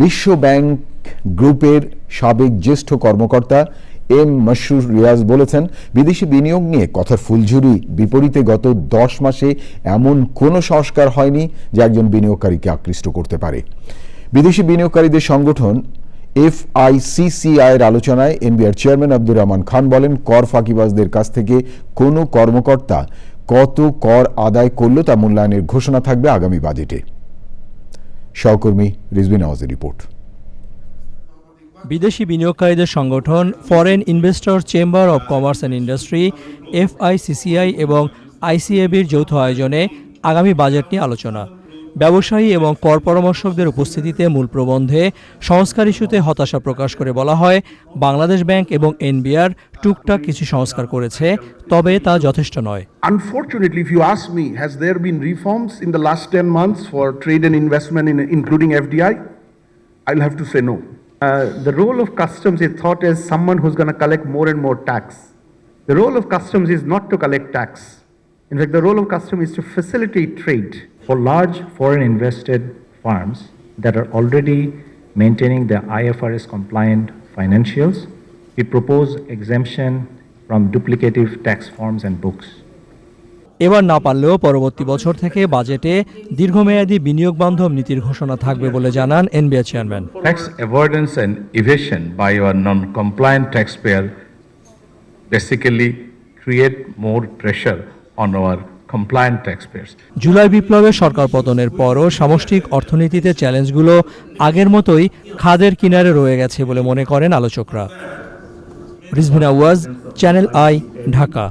বিশ্ব ব্যাংক গ্রুপের সাবেক জ্যেষ্ঠ কর্মকর্তা এম মশরুর রিয়াজ বলেছেন, বিদেশি বিনিয়োগ নিয়ে কথার ফুলঝুরি বিপরীতে গত দশ মাসে এমন কোনো সংস্কার হয়নি যা একজন বিনিয়োগকারীকে আকৃষ্ট করতে পারে। বিদেশি বিনিয়োগকারীদের সংগঠন এফআইসিসিআই এর আলোচনায় এনবিআর চেয়ারম্যান আব্দুর রহমান খান বলেন, কর ফাঁকিবাজদের কাছ থেকে কোনো কর্মকর্তা কত কর আদায় করল তা মূল্যায়নের ঘোষণা থাকবে আগামী বাজেটে। সহকর্মী রিজবি নওয়াজের রিপোর্ট। বিদেশি বিনিয়োগকারীদের সংগঠন foreign investor chamber of commerce and industry FICCI এবং আইসিএবির যৌথ আয়োজনে আগামী বাজেট নিয়ে আলোচনা। ব্যবসায়ী এবং কর পরামর্শকদের উপস্থিতিতে মূল প্রবন্ধে সংস্কার ইস্যুতে হতাশা প্রকাশ করে বলা হয় বাংলাদেশ ব্যাংক এবং এনবিআর টুকটাক কিছু সংস্কার করেছে তবে তা যথেষ্ট নয়। Unfortunately if you ask me has there been reforms in the last ten months for trade and investment in including FDI I will have to say no the role of customs is thought as someone who's gonna collect more and more tax the role of customs is not to collect tax in in fact the role of customs is to facilitate trade For large foreign invested firms that are already maintaining their IFRS compliant financials, we propose exemption from duplicative tax forms and books. এবার না পারলেও পরবর্তী বছর থেকে বাজেটে দীর্ঘমেয়াদী বিনিয়োগ বান্ধব নীতির ঘোষণা থাকবে বলে জানান NBR chairman Tax avoidance and evasion by your non-compliant taxpayer basically create more pressure on our compliant taxpayers. জুলাই বিপ্লবে সরকার পতনের পরও সামষ্টিক অর্থনীতিতে চ্যালেঞ্জগুলো আগের মতোই খাদের কিনারে রয়ে গেছে বলে মনে করেন আলোচকরা রিজভিনা ওয়াজ, চ্যানেল আই, ঢাকা